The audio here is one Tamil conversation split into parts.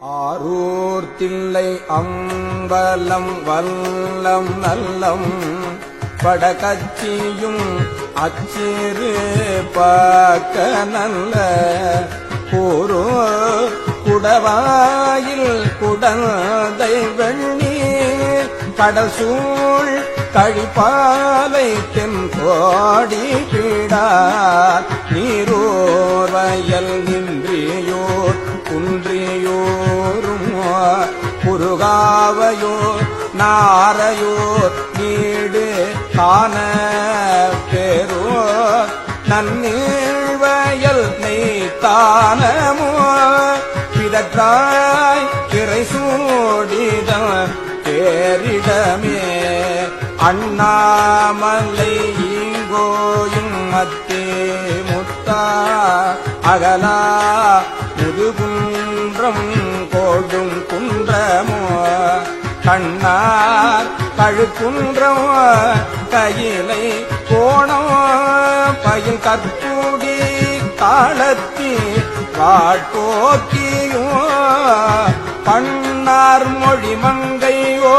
ஆரூர் தில்லை அம்பலம் வல்லம் நல்லம் படகச்சியும் அச்சிறு பார்க்க நல்ல கூறோ குடவாயில் குடந்தை வெண்ணீர் கடசூழ் கழிப்பாலை தென்கோடி பீடார் நீரோர் வயல் நின்றியோர் குன்றியோரும் குறுகாவையோர் நாரையோர் நீடு காண பேரோர் நன்னீழ்வயல் நெய்த்தானமோ பிதற்றாய் திரை சூடிதம் பேரிடமே அண்ணாமலை ஈங்கோயும் மத்தே முத்தா அகலா கண்ணார் கழுக்குன்றம் கையிலை கோணம் பயில் கற்பூடி காலத்தி வாட்போக்கியும் பண்ணார் மொழி மங்கையோ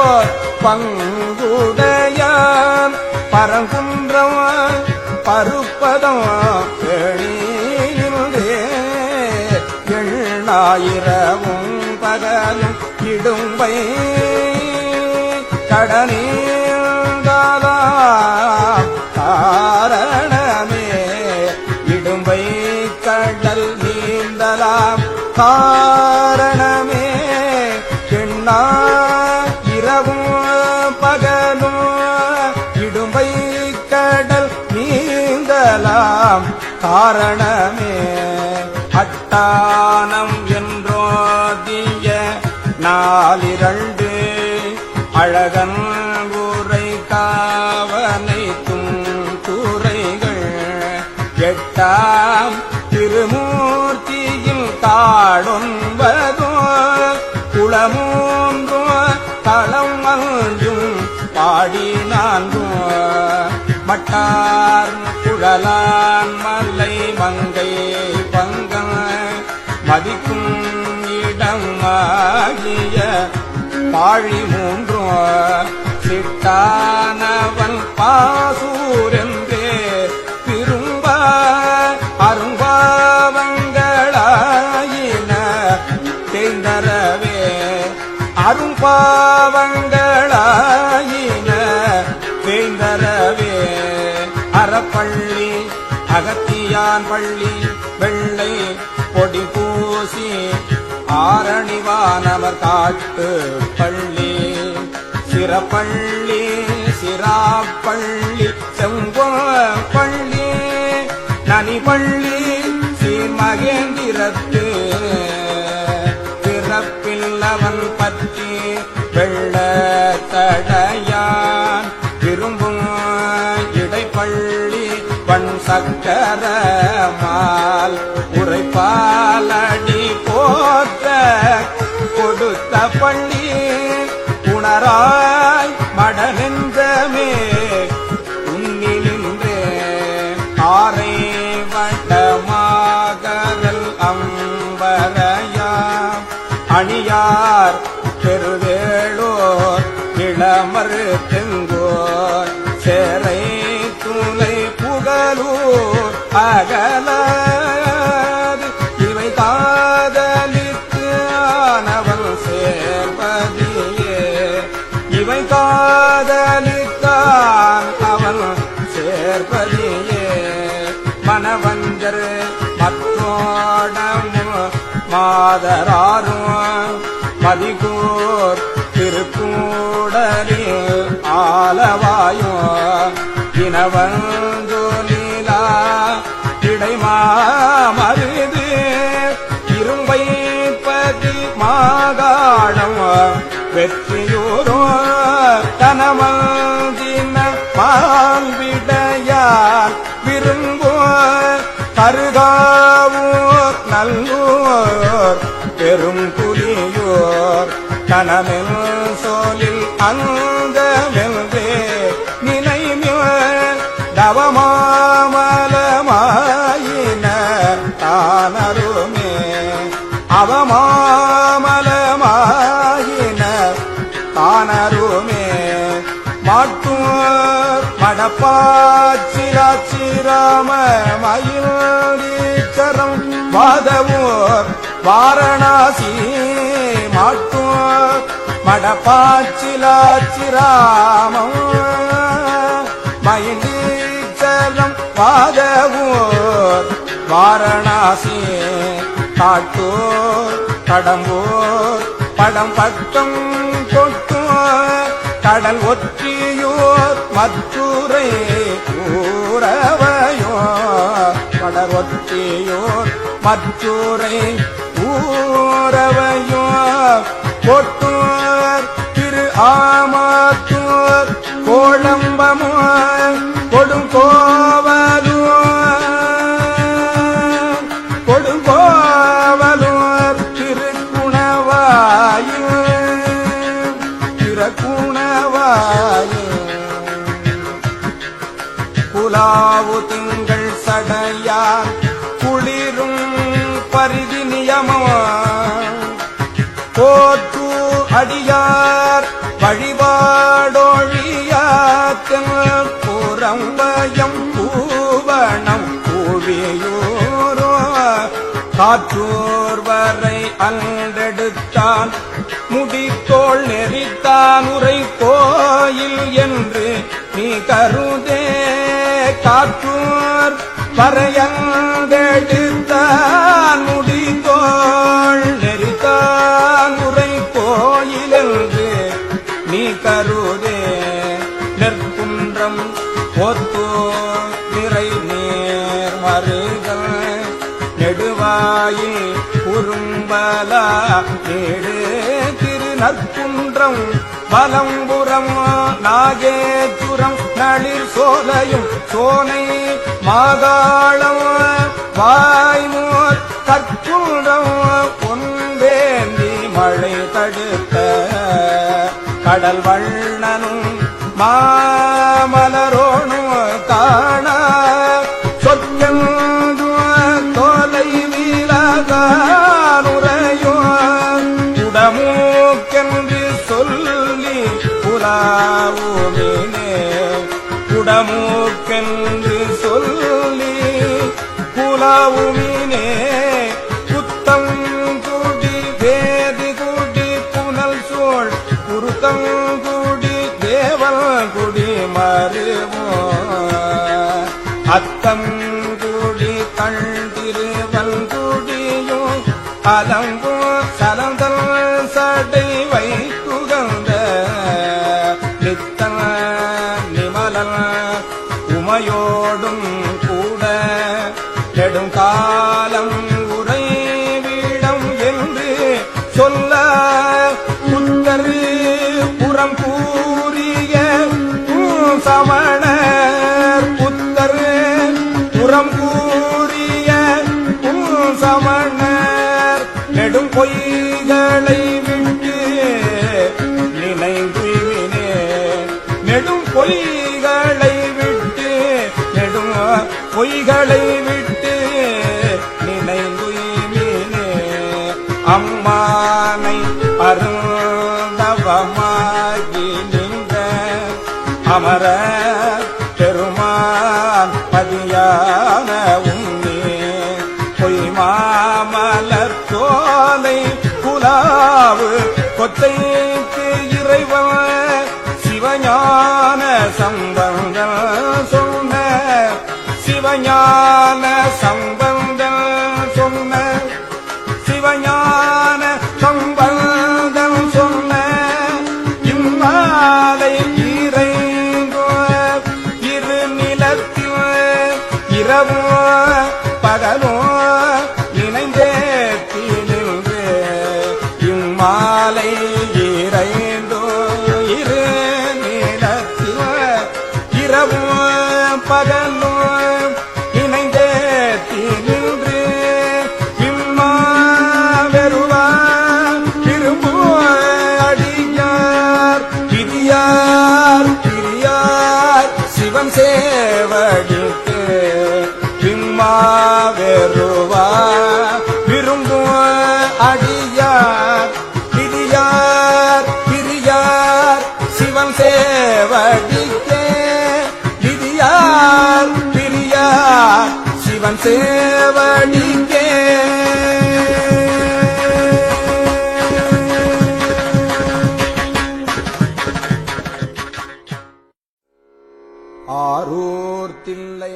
பங்குடைய பரங்குன்றம் பருப்பதம் எழிலே எண்ணாயிரமும் பகலும் இடும்பை கடனீந்தாதா காரணமே. இடும்பை கடல் நீந்தலாம் காரணமே. எண்ணா இரவும் பகலும் இடும்பை கடல் நீந்தலாம் காரணமே. அட்டானம் என்றோதிய நாலிரண்டு அழகன் ஊரை காவனை துறைகள் எட்டாம் திருமூர்த்தியில் காடொன்பதோ குளமூன்றோ தளம் அஞ்சும் பாடி நான்கும் மட்டார் குழலான் மலை மங்கை பங்கம் மதிக்கும் இடம் ஆகிய பாழி சிட்டானவன் பாசூரென்றே திரும்ப அரும்பாவங்களாயின தேய்ந்தரவே அரும்பாவங்களாயின தேய்ந்தரவே அறப்பள்ளி அகத்தியான் பள்ளி வெள்ளை பொடி பூசி ஆரணிவானவர் காட்டு பள்ளி. சிறப்பள்ளி சிராப்பள்ளி செம்போ பள்ளி நனிபள்ளி சீர்மகேந்திரத்து. பிறப்பில்லவன் பற்றி வெள்ள தடைய இளமர் தெங்கோர் சேரை துளை புகழூர் அகலாது. இவை காதலித்து ஆனவன் சேர்வதியே இவை காதலித்தான் அவன் சேர்ப்பதியே மனவஞ்சர் மற்றோடமும் மாதராறு மதிகூர் திருக்கூடலில் ஆலவாயோ இனவந்து நீலா இடைமாமருது. இரும்பை பதி மாகாணம் வெற்றியூரோ தனமந்தின வாரணாசி மாட்டும் மடப்பாச்சிலாச்சிராமம் மயிலீச்சரம் வாதவூர் வாரணாசி காட்டூர் கடம்பூர். படம் பட்டம் கொட்டூர் கடல் ஒற்றியூர் மத்துரை கூறவையோ கடல் ஒற்றியூர் மத்துரை ஊரவையோ கொட்டூர் திரு ஆமாத்தூர் கோழம்பமோ கொடுங்கோ போற்று அடியார் வழிபாடொழியாத்தல் புறம்பயம் பூவனம் பூவியூரோ. காற்றோர் வரை அன்றெடுத்தான் முடித்தோள் நெறித்தான் உரை கோயில் என்று நீ கருதே. காற்றோர் வரையந்தெடுத்தான் நீ கருதே நெற்குன்றம் ஒத்தோ நிறை நேர் மருகள் நெடுவாயில் குறும்பலா ஏழு திரு நற்குன்றம் பலம்புறம் நாகேச்சுரம் நளிர் சோலையும் சோனை மாகாளம் வாய்மோர் கற்குன்றம் பொன்வேந்தி மழை தடுத்த கடல் வண்ணனும் மாமலரோனும் காண. சொற்கென்று தோலை வீலகானுரையோ உடமூக்கென்று சொல்லி புலாவுமினே உடமூக்கென்று சொல்லி புலாவுமினே அத்தம் குடி கண்டிருவல் குடியோ அலம்போ சலந்தல் சடை வைத்துகந்த நித்தன நிமலன் உமையோடும் கூட நெடுங்காலம் உறைவிடம் என்று சொல்ல பெருமான் பதியான உன்னே பொய் மாமலர் சோலை குலாவு கொத்தைக்கு இறைவன் சிவஞான சம்பந்தம் சொன்ன சிவஞான சம்பந்தம் சொன்ன சிவஞான இறைந்தோ இரு நீலத்துவ இரவும் பகலும் இணைந்தே நின்று இம்மா வெறுவார் திரும்போ அடியார் கிரியார் கிரியார் சிவம் சேவடித்து வெறுவார் நான் சேவடிக்கே ஆரூர் தில்லை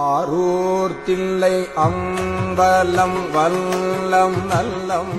ஆரூர் தில்லை அம்பலம் வல்லம் நல்லம்.